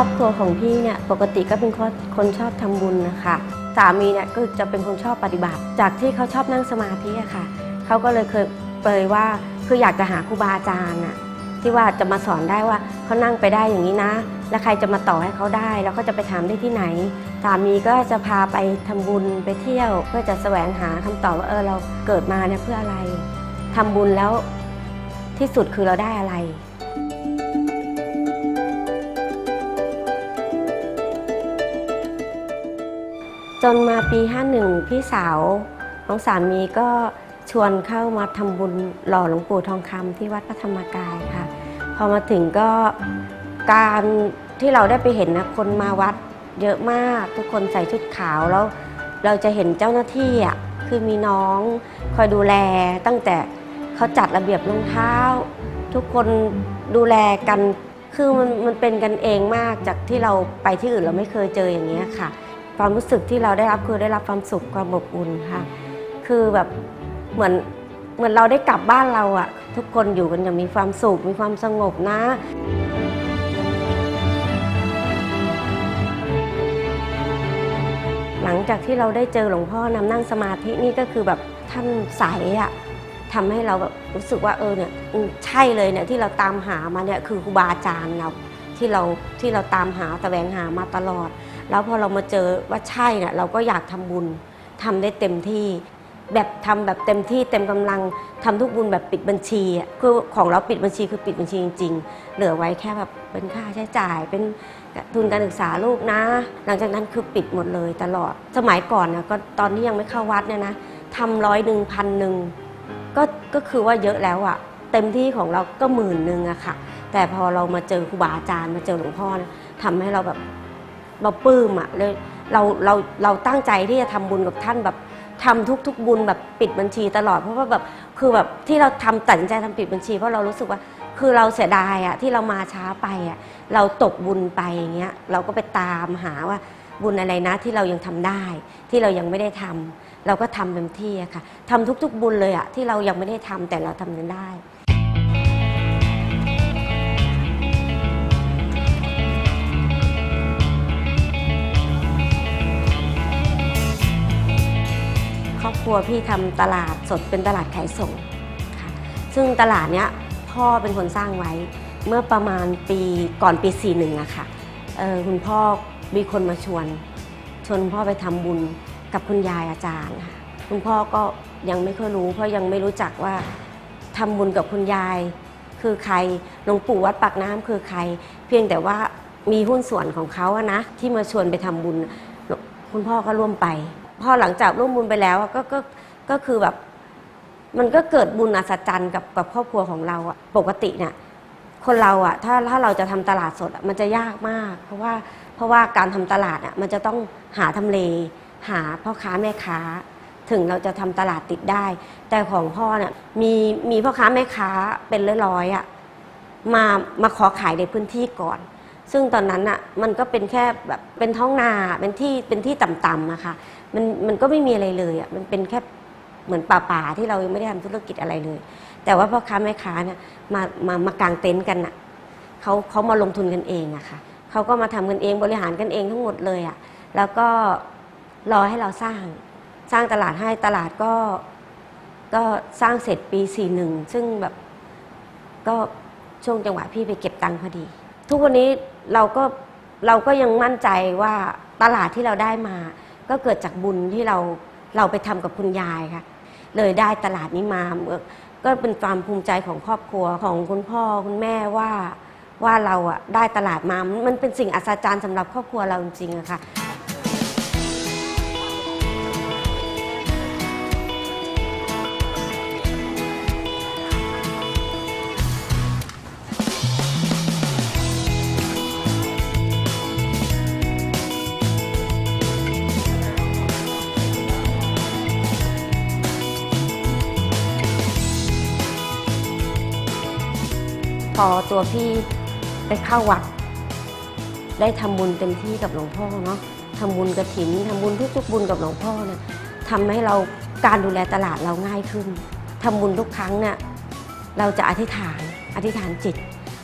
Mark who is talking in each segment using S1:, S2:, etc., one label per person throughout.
S1: อบครัวของพี่เนี่ยปกติก็เป็นคนคนชอบทำบุญนะคะสามีเนี่ยก็จะเป็นคนชอบปฏิบัติ จากที่เขาชอบนั่งสมาธิอะค่ะเขาก็เลยเคยเปยว่าคืออยากจะหาครูบาอาจารย์อะที่ว่าจะมาสอนได้ว่าเขานั่งไปได้อย่างนี้นะ แล้วใครจะมาต่อให้เขาได้ แล้วเขาจะไปทำได้ที่ไหน สามีก็จะพาไปทำบุญไปเที่ยว เพื่อจะแสวงหาคำตอบว่าเออเราเกิดมาเนี่ยเพื่ออะไรทำบุญแล้วที่สุดคือเราได้อะไร จนมาปี 51 พี่สาวของสามีก็ชวนเข้ามาทำบุญหล่อหลวงปู่ทองคำที่วัดพระธรรมกายค่ะ พอมาถึงก็การที่เราได้ไปเห็นนะคนมาวัดเยอะมากทุกคนใส่ชุดขาวแล้ว เราจะเห็นเจ้าหน้าที่อะคือมีน้องคอยดูแลตั้งแต่เขาจัดระเบียบรองเท้า ทุกคนดูแลกันคือมันมันเป็นกันเองมากจากที่เราไปที่อื่นเราไม่เคยเจออย่างนี้ยค่ะ ความรู้สึกที่เราได้รับคือได้รับความสุขความอบอุ่นค่ะ คือแบบเหมือนเหมือนเราได้กลับบ้านเราอะทุกคนอยู่กันอย่างมีความสุขมีความสงบนะหลังจากที่เราได้เจอหลวงพ่อนำนั่งสมาธินี่ก็คือแบบท่านใสอะทำให้เราแบบรู้สึกว่าเออเนี่ยใช่เลยเนี่ยที่เราตามหามาเนี่ยคือครูบาอาจารย์เราที่เราที่เราตามหาแสวงหามาตลอด แล้วพอเรามาเจอว่าใช่เนี่ยเราก็อยากทำบุญทำได้เต็มที่ แบบทำแบบเต็มที่เต็มกำลังทำทุกบุญแบบปิดบัญชีคือของเราปิดบัญชีคือปิดบัญชีจริง ๆ เหลือไว้แค่แบบเป็นค่าใช้จ่ายเป็นทุนการศึกษาลูกนะ หลังจากนั้นคือปิดหมดเลยตลอดสมัยก่อนนะก็ตอนที่ยังไม่เข้าวัดเนี่ยนะทำร้อยหนึ่งพันหนึ่งก็ก็คือว่าเยอะแล้วอะเต็มที่ของเราก็หมื่นหนึ่งอะค่ะ แต่พอเรามาเจอครูบาอาจารย์มาเจอหลวงพ่อนะทำให้เราแบบ เราปลื้มอะเลยเราเราเราตั้งใจที่จะทำบุญกับท่านแบบทำทุกๆ บุญแบบปิดบัญชีตลอดเพราะว่าแบบคือแบบที่เราทำตัดสินใจทำปิดบัญชี เพราะเรารู้สึกว่าคือเราเสียดายอะที่เรามาช้าไปอะเราตกบุญไปอย่างเงี้ยเราก็ไปตามหาว่าบุญอะไรนะที่เรายังทำได้ ที่เรายังไม่ได้ทำเราก็ทำเต็มที่อะค่ะทำทุกๆ บุญเลยอะที่เรายังไม่ได้ทำแต่เราทำมันได้ ครัวพี่ทำตลาดสดเป็นตลาดขายส่งค่ะซึ่งตลาดเนี้ยพ่อเป็นคนสร้างไว้เมื่อประมาณปีก่อนปี 41อะค่ะเอ่อคุณพ่อมีคนมาชวน ชวนคุณพ่อไปทำบุญกับคุณยายอาจารย์ค่ะคุณพ่อก็ยังไม่ค่อยรู้ เพราะยังไม่รู้จักว่าทำบุญกับคุณยาย คือใครหลวงปู่วัดปากน้ำคือใคร เพียงแต่ว่ามีหุ้นส่วนของเขาอะนะที่มาชวนไปทำบุญ คุณพ่อก็ร่วมไป พอหลังจากร่วมบุญไปแล้วก็ก็ก็คือแบบ มันก็เกิดบุญอัศจรรย์กับกับครอบครัวของเราอะปกติเนี่ยคนเราอะถ้าถ้าเราจะทำตลาดสดมันจะยากมาก เพราะว่าเพราะว่าการทำตลาดอะมันจะต้องหาทำเล หาพ่อค้าแม่ค้า ถึงเราจะทำตลาดติดได้ แต่ของพ่อเนี่ยมีมีพ่อค้าแม่ค้าเป็นร้อยๆอะมามาขอขายในพื้นที่ก่อน ซึ่งตอนนั้นอะมันก็เป็นแค่แบบเป็นท้องนาเป็นที่เป็นที่ต่ำๆอะค่ะมันมันก็ไม่มีอะไรเลยอะมันเป็นแค่เหมือนป่าๆที่เรายังไม่ได้ทำธุรกิจอะไรเลย แต่ว่าพ่อค้าแม่ค้าเนี่ยมามามากางเต็นท์กันอะเขาเขามาลงทุนกันเองอะค่ะเขาก็มาทำกันเองบริหารกันเองทั้งหมดเลยอะแล้วก็รอให้เราสร้างสร้างตลาดให้ตลาดก็ก็สร้างเสร็จปี 41 ซึ่งแบบก็ช่วงจังหวะพี่ไปเก็บตังค์พอดี ทุกวันนี้เราก็เราก็ยังมั่นใจว่าตลาดที่เราได้มา ก็เกิดจากบุญที่เราเราไปทำกับคุณยายค่ะ เลยได้ตลาดนี้มาเออก็เป็นความภูมิใจของครอบครัวของคุณพ่อคุณแม่ว่าว่าเราอะได้ตลาดมา มันเป็นสิ่งอัศจรรย์สำหรับครอบครัวเราจริงๆอะค่ะ อตัวพี่ไปเข้าวัด ได้ทำบุญเต็มที่กับหลวงพ่อเนาะทำบุญกระถินทำบุญทุกๆบุญกับหลวงพ่อเนี่ยทำให้เราการดูแลตลาดเราง่ายขึ้นทำบุญทุกครั้งเนี่ยเราจะอธิษฐานอธิษฐานจิต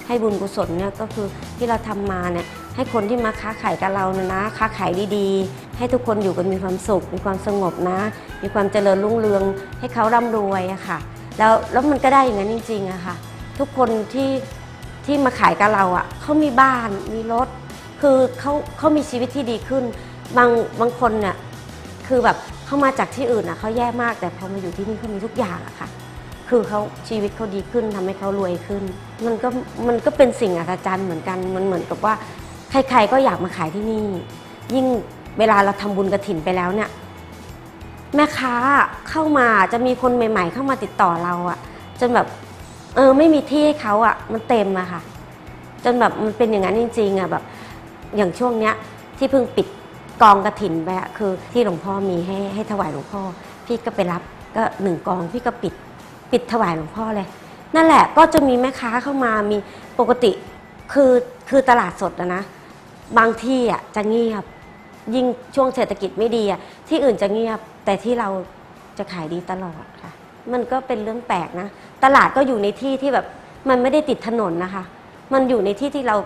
S1: ให้บุญกุศลเนี่ยก็คือที่เราทำมาเนี่ยให้คนที่มาค้าขายกับเราเนี่ยนะค้าขายดีๆ ให้ทุกคนอยู่กันมีความสุข มีความสงบนะ มีความเจริญรุ่งเรือง ให้เขาร่ำรวยอะค่ะ แล้วแล้วมันก็ได้อย่างนั้นจริงๆอะค่ะ ทุกคนที่ที่มาขายกับเราอะเขามีบ้านมีรถ คือเขาเขามีชีวิตที่ดีขึ้น บางบางคนเนี่ยคือแบบเขามาจากที่อื่นอะเขาแย่มากแต่พอมาอยู่ที่นี่เขามีทุกอย่างอะค่ะ คือเขาชีวิตเขาดีขึ้นทำให้เขารวยขึ้น มันก็มันก็เป็นสิ่งอัศจรรย์เหมือนกันมันเหมือนกับว่าใครๆก็อยากมาขายที่นี่ ยิ่งเวลาเราทำบุญกระถินไปแล้วเนี่ยแม่ค้าเข้ามาจะมีคนใหม่ ๆ เข้ามาติดต่อเราอะจนแบบ เออไม่มีที่ให้เขาอะมันเต็มอะค่ะ จนแบบมันเป็นอย่างนั้นจริงๆอะแบบ อย่างช่วงเนี้ย ที่เพิ่งปิดกองกระถินไปอะคือที่หลวงพ่อมีให้ให้ถวายหลวงพ่อ พี่ก็ไปรับก็หนึ่งกองพี่ก็ปิดปิดถวายหลวงพ่อเลย นั่นแหละก็จะมีแม่ค้าเข้ามามีปกติคือคือตลาดสดอะนะ บางที่อะจะเงียบ ยิ่งช่วงเศรษฐกิจไม่ดีอะที่อื่นจะเงียบ แต่ที่เราจะขายดีตลอดค่ะ มันก็เป็นเรื่องแปลกนะ ตลาดก็อยู่ในที่ที่แบบมันไม่ได้ติดถนนนะคะ มันอยู่ในที่ที่เรา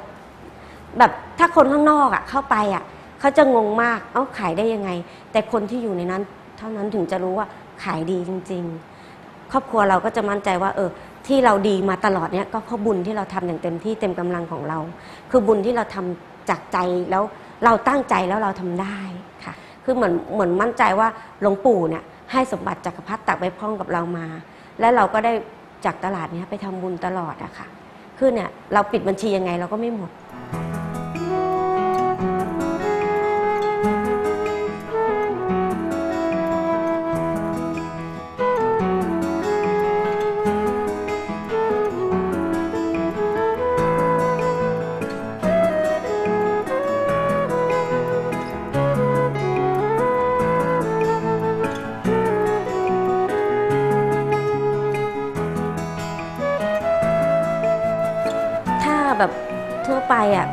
S1: แบบถ้าคนข้างนอกอะเข้าไปอะเขาจะงงมาก เอ้าขายได้ยังไง แต่คนที่อยู่ในนั้น เท่านั้นถึงจะรู้ว่าขายดีจริง ๆ ครอบครัวเราก็จะมั่นใจว่า เออ ที่เราดีมาตลอดเนี่ยก็เพราะบุญที่เราทำอย่างเต็มที่เต็มกำลังของเรา คือบุญที่เราทำจากใจแล้วเราตั้งใจแล้วเราทำได้ค่ะ คือเหมือนเหมือนมั่นใจว่าหลวงปู่เนี่ย ให้สมบัติจักรพรรดิตักใบพร่องกับเรามา และเราก็ได้จากตลาดนี้ไปทำบุญตลอดอะค่ะคือเนี่ยเราปิดบัญชียังไงเราก็ไม่หมด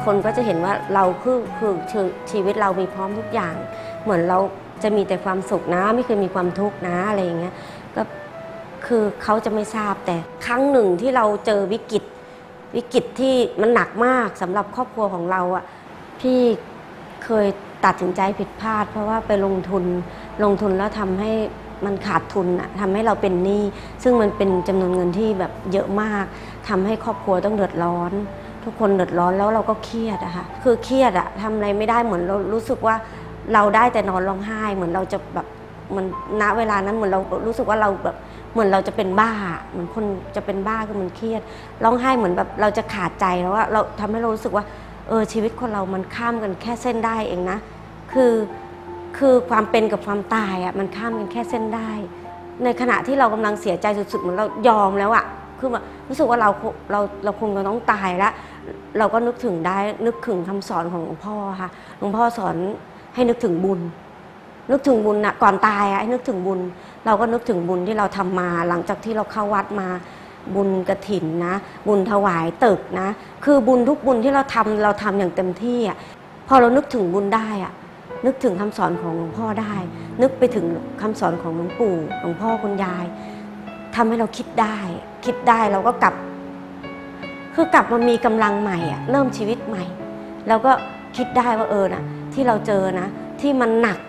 S1: คนก็จะเห็นว่าเราคือคือชีชีวิตเรามีพร้อมทุกอย่าง เหมือนเราจะมีแต่ความสุขนะ ไม่เคยมีความทุกข์นะอะไรอย่างเงี้ยก็คือเขาจะไม่ทราบแต่ครั้งหนึ่งที่เราเจอวิกฤตวิกฤตที่มันหนักมากสำหรับครอบครัวของเราอะพี่เคยตัดสินใจผิดพลาด เพราะว่าไปลงทุนลงทุนแล้วทำให้มันขาดทุนอะทำให้เราเป็นหนี้ซึ่งมันเป็นจำนวนเงินที่แบบเยอะมากทำให้ครอบครัวต้องเดือดร้อน ทุกคนเดือดร้อนแล้วเราก็เครียดอะค่ะคือเครียดอะทำอะไรไม่ได้เหมือนเรารู้สึกว่าเราได้แต่นอนร้องไห้ เหมือนเราจะแบบเหมันณเวลานั้นเหมือนเรารู้สึกว่าเราแบบเหมือนเราจะเป็นบ้า เหมือนคนจะเป็นบ้าคือมันเครียดร้องไห้เหมือนแบบเราจะขาดใจแล้วว่าเราทำให้เรารู้สึกว่าเออชีวิตคนเรามันข้ามกันแค่เส้นได้เองนะ คือคือความเป็นกับความตายอะมันข้ามกันแค่เส้นได้ ในขณะที่เรากำลังเสียใจสุดๆเหมือนเรายอมแล้วอะ คือแบบรู้สึกว่าเราเราเราคงจะต้องตายแล้วเราก็นึกถึงได้นึกถึงคำสอนของหลวงพ่อค่ะหลวงพ่อสอนให้นึกถึงบุญ นึกถึงบุญนะก่อนตายอะให้นึกถึงบุญ เราก็นึกถึงบุญที่เราทำมา หลังจากที่เราเข้าวัดมาบุญกระถินนะ บุญถวายตึกนะ คือบุญทุกบุญที่เราทำเราทำอย่างเต็มที่อะพอเรานึกถึงบุญได้อะนึกถึงคำสอนของหลวงพ่อได้ นึกไปถึงคำสอนของหลวงปู่หลวงพ่อคุณยาย ทำให้เราคิดได้ คิดได้เราก็กลับ คือกลับมามีกำลังใหม่อะเริ่มชีวิตใหม่ แล้วก็คิดได้ว่าเออนะที่เราเจอนะ ที่มันหนัก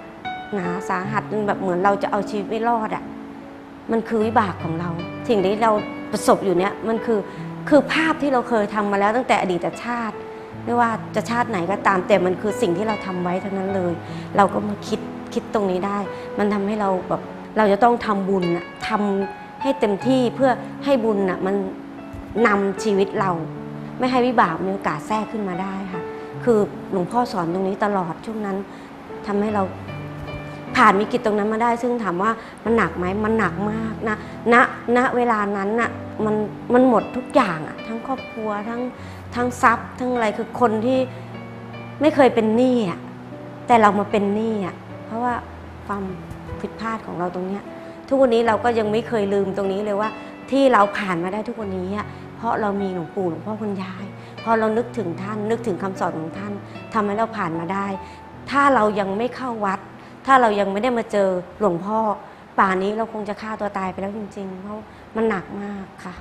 S1: หนาสาหัสแบบเหมือนเราจะเอาชีวิตไม่รอดอะมันคือวิบากของเรา สิ่งที่เราประสบอยู่เนี้ยมันคือคือภาพที่เราเคยทำมาแล้วตั้งแต่อดีตชาติ ไม่ว่าจะชาติไหนก็ตาม แต่มันคือสิ่งที่เราทำไว้ทั้งนั้นเลย เราก็มาคิดคิดตรงนี้ได้ มันทำให้เราแบบเราจะต้องทำบุญทำ ให้เต็มที่เพื่อให้บุญอะมันนำชีวิตเรา ไม่ให้วิบากมีโอกาสแทรกขึ้นมาได้ค่ะ คือหลวงพ่อสอนตรงนี้ตลอดช่วงนั้นทำให้เราผ่านวิกฤตตรงนั้นมาได้ ซึ่งถามว่ามันหนักไหมมันหนักมากนะณณเวลานั้นน่ะมันมันหมดทุกอย่างอะทั้งครอบครัวทั้งทั้งทรัพย์ทั้งอะไรคือคนที่ไม่เคยเป็นหนี้อะแต่เรามาเป็นหนี้อะเพราะว่าความผิดพลาดของเราตรงเนี้ย ทุกวันนี้เราก็ยังไม่เคยลืมตรงนี้เลยว่า ที่เราผ่านมาได้ทุกวันนี้เพราะเรามีหลวงปู่หลวงพ่อคุณยายพอเรานึกถึงท่านนึกถึงคำสอนของท่านทำให้เราผ่านมาได้ ถ้าเรายังไม่เข้าวัด ถ้าเรายังไม่ได้มาเจอหลวงพ่อ ป่านนี้เราคงจะฆ่าตัวตายไปแล้วจริงๆ เพราะมันหนักมากค่ะ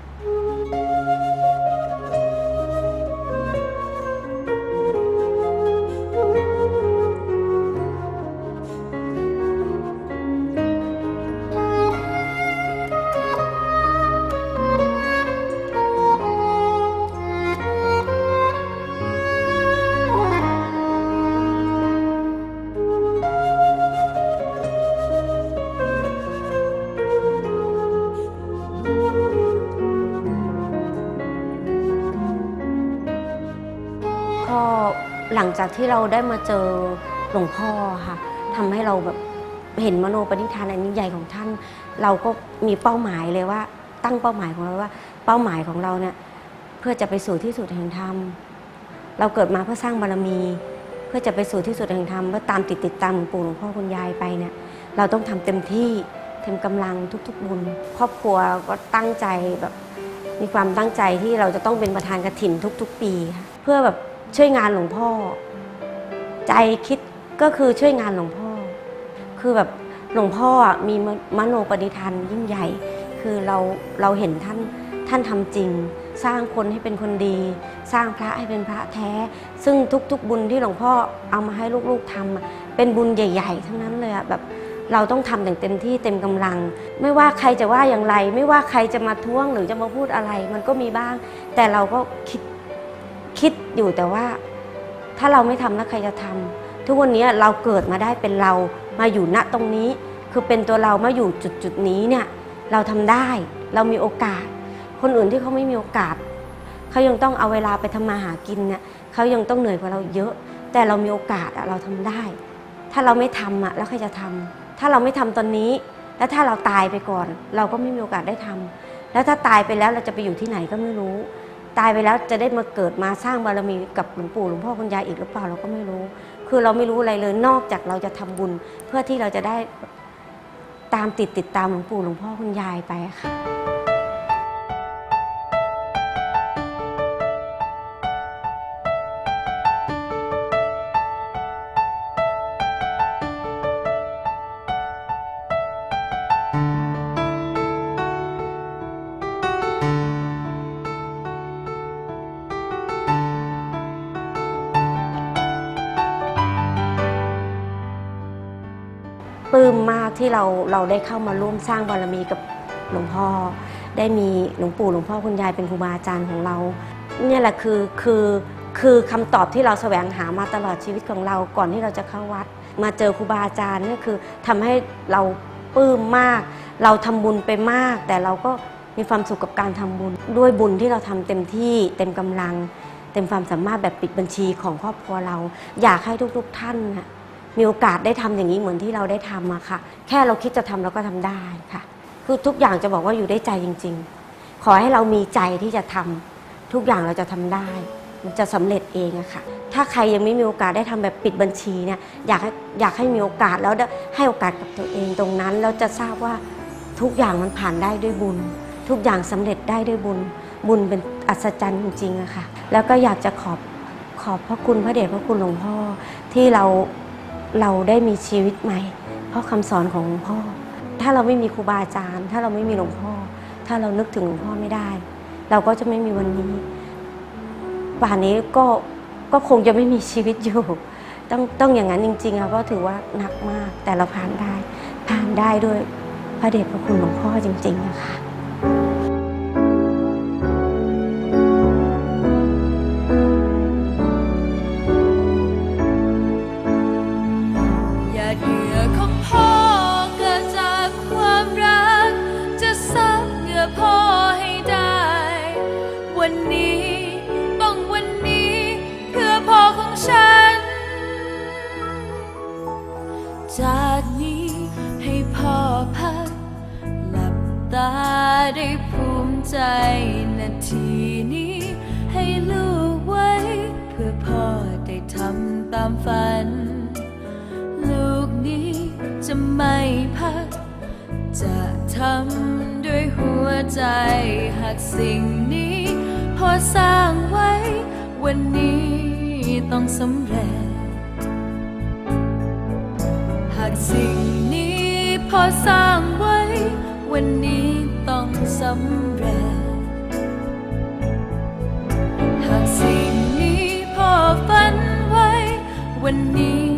S1: จากที่เราได้มาเจอหลวงพ่อค่ะทำให้เราแบบเห็นมโนปณิธานอันนี้ใหญ่ของท่าน เราก็มีเป้าหมายเลยว่า ตั้งเป้าหมายของเราว่า เป้าหมายของเราเนี่ยเพื่อจะไปสู่ที่สุดแห่งธรรมเราเกิดมาเพื่อสร้างบารมี เพื่อจะไปสู่ที่สุดแห่งธรรมเพื่อตามติดติดตามหลวงปู่หลวงพ่อคุณยายไปเนี่ยเราต้องทำเต็มที่เต็มกำลังทุก ๆ บุญ ครอบครัวก็ตั้งใจแบบมีความตั้งใจที่เราจะต้องเป็นประธานกฐินทุก ๆ ปีค่ะเพื่อแบบช่วยงานหลวงพ่อ ใจคิดก็คือช่วยงานหลวงพ่อ คือแบบหลวงพ่อมีมโนปณิธานยิ่งใหญ่ คือเราเราเห็นท่านท่านทำจริง สร้างคนให้เป็นคนดี สร้างพระให้เป็นพระแท้ ซึ่งทุกๆบุญที่หลวงพ่อเอามาให้ลูกๆทำเป็นบุญใหญ่ ๆ ทั้งนั้นเลยอะแบบเราต้องทำอย่างเต็มที่เต็มกำลัง ไม่ว่าใครจะว่าอย่างไร ไม่ว่าใครจะมาท้วงหรือจะมาพูดอะไร มันก็มีบ้าง แต่เราก็คิดคิดอยู่แต่ว่า ถ้าเราไม่ทำแล้วใครจะทำทุกวันนี้เราเกิดมาได้เป็นเรามาอยู่ณตรงนี้ คือเป็นตัวเรามาอยู่จุดจุดนี้เนี่ยเราทำได้เรามีโอกาส คนอื่นที่เขาไม่มีโอกาสเขายังต้องเอาเวลาไปทำมาหากินเนี่ยเขายังต้องเหนื่อยกว่าเราเยอะ แต่เรามีโอกาสเราทำได้ ถ้าเราไม่ทำอะแล้วใครจะทำถ้าเราไม่ทำตอนนี้ แล้วถ้าเราตายไปก่อน เราก็ไม่มีโอกาสได้ทำแล้วถ้าตายไปแล้วเราจะไปอยู่ที่ไหนก็ไม่รู้ ตายไปแล้วจะได้มาเกิดมาสร้างบารมีกับหลวงปู่หลวงพ่อคุณยายอีกหรือเปล่าเราก็ไม่รู้ คือเราไม่รู้อะไรเลยนอกจากเราจะทำบุญ เพื่อที่เราจะได้ตามติดติดตามหลวงปู่หลวงพ่อคุณยายไปค่ะ ที่เราเราได้เข้ามาร่วมสร้างบารมีกับหลวงพ่อ ได้มีหลวงปู่หลวงพ่อคุณยายเป็นครูบาอาจารย์ของเรา เนี่ยแหละคือคือคือคำตอบที่เราแสวงหามาตลอดชีวิตของเราก่อนที่เราจะเข้าวัด มาเจอครูบาอาจารย์นี่คือทำให้เราปลื้มมาก เราทำบุญไปมาก แต่เราก็มีความสุขกับการทำบุญ ด้วยบุญที่เราทำเต็มที่เต็มกำลัง เต็มความสามารถแบบปิดบัญชีของครอบครัวเรา อยากให้ทุกๆท่านนะ มีโอกาสได้ทำอย่างนี้เหมือนที่เราได้ทำอะค่ะ แค่เราคิดจะทำเราก็ทำได้ค่ะ คือทุกอย่างจะบอกว่าอยู่ได้ใจจริง ๆ ขอให้เรามีใจที่จะทำทุกอย่างเราจะทำได้ มันจะสำเร็จเองอะค่ะ ถ้าใครยังไม่มีโอกาสได้ทำแบบปิดบัญชีเนี่ยอยากอยากให้มีโอกาสแล้วให้โอกาสกับตัวเองตรงนั้นแล้วจะทราบว่าทุกอย่างมันผ่านได้ด้วยบุญ ทุกอย่างสำเร็จได้ด้วยบุญ บุญเป็นอัศจรรย์จริงๆอะค่ะ แล้วก็อยากจะขอบขอบพระคุณพระเดชพระคุณหลวงพ่อที่เรา เราได้มีชีวิตใหม่ เพราะคำสอนของหลวงพ่อ ถ้าเราไม่มีครูบาอาจารย์ ถ้าเราไม่มีหลวงพ่อ ถ้าเรานึกถึงหลวงพ่อไม่ได้ เราก็จะไม่มีวันนี้ ป่านนี้ก็ก็คงจะไม่มีชีวิตอยู่ ต้องต้องอย่างนั้นจริงๆค่ะก็ถือว่าหนักมากแต่เราผ่านได้ ผ่านได้ด้วยพระเดชพระคุณหลวงพ่อจริงๆนะคะ
S2: ได้ภูมิใจนาทีนี้ ให้ลูกไว้ เพื่อพ่อได้ทำตามฝัน ลูกนี้จะไม่พัก จะทำด้วยหัวใจ หากสิ่งนี้ พอสร้างไว้ วันนี้ต้องสำเร็จ หากสิ่งนี้พอสร้างไว้ วันนี้ ต้องสำเร็จ หากสิ่งนี้พอฝันไว้ วันนี้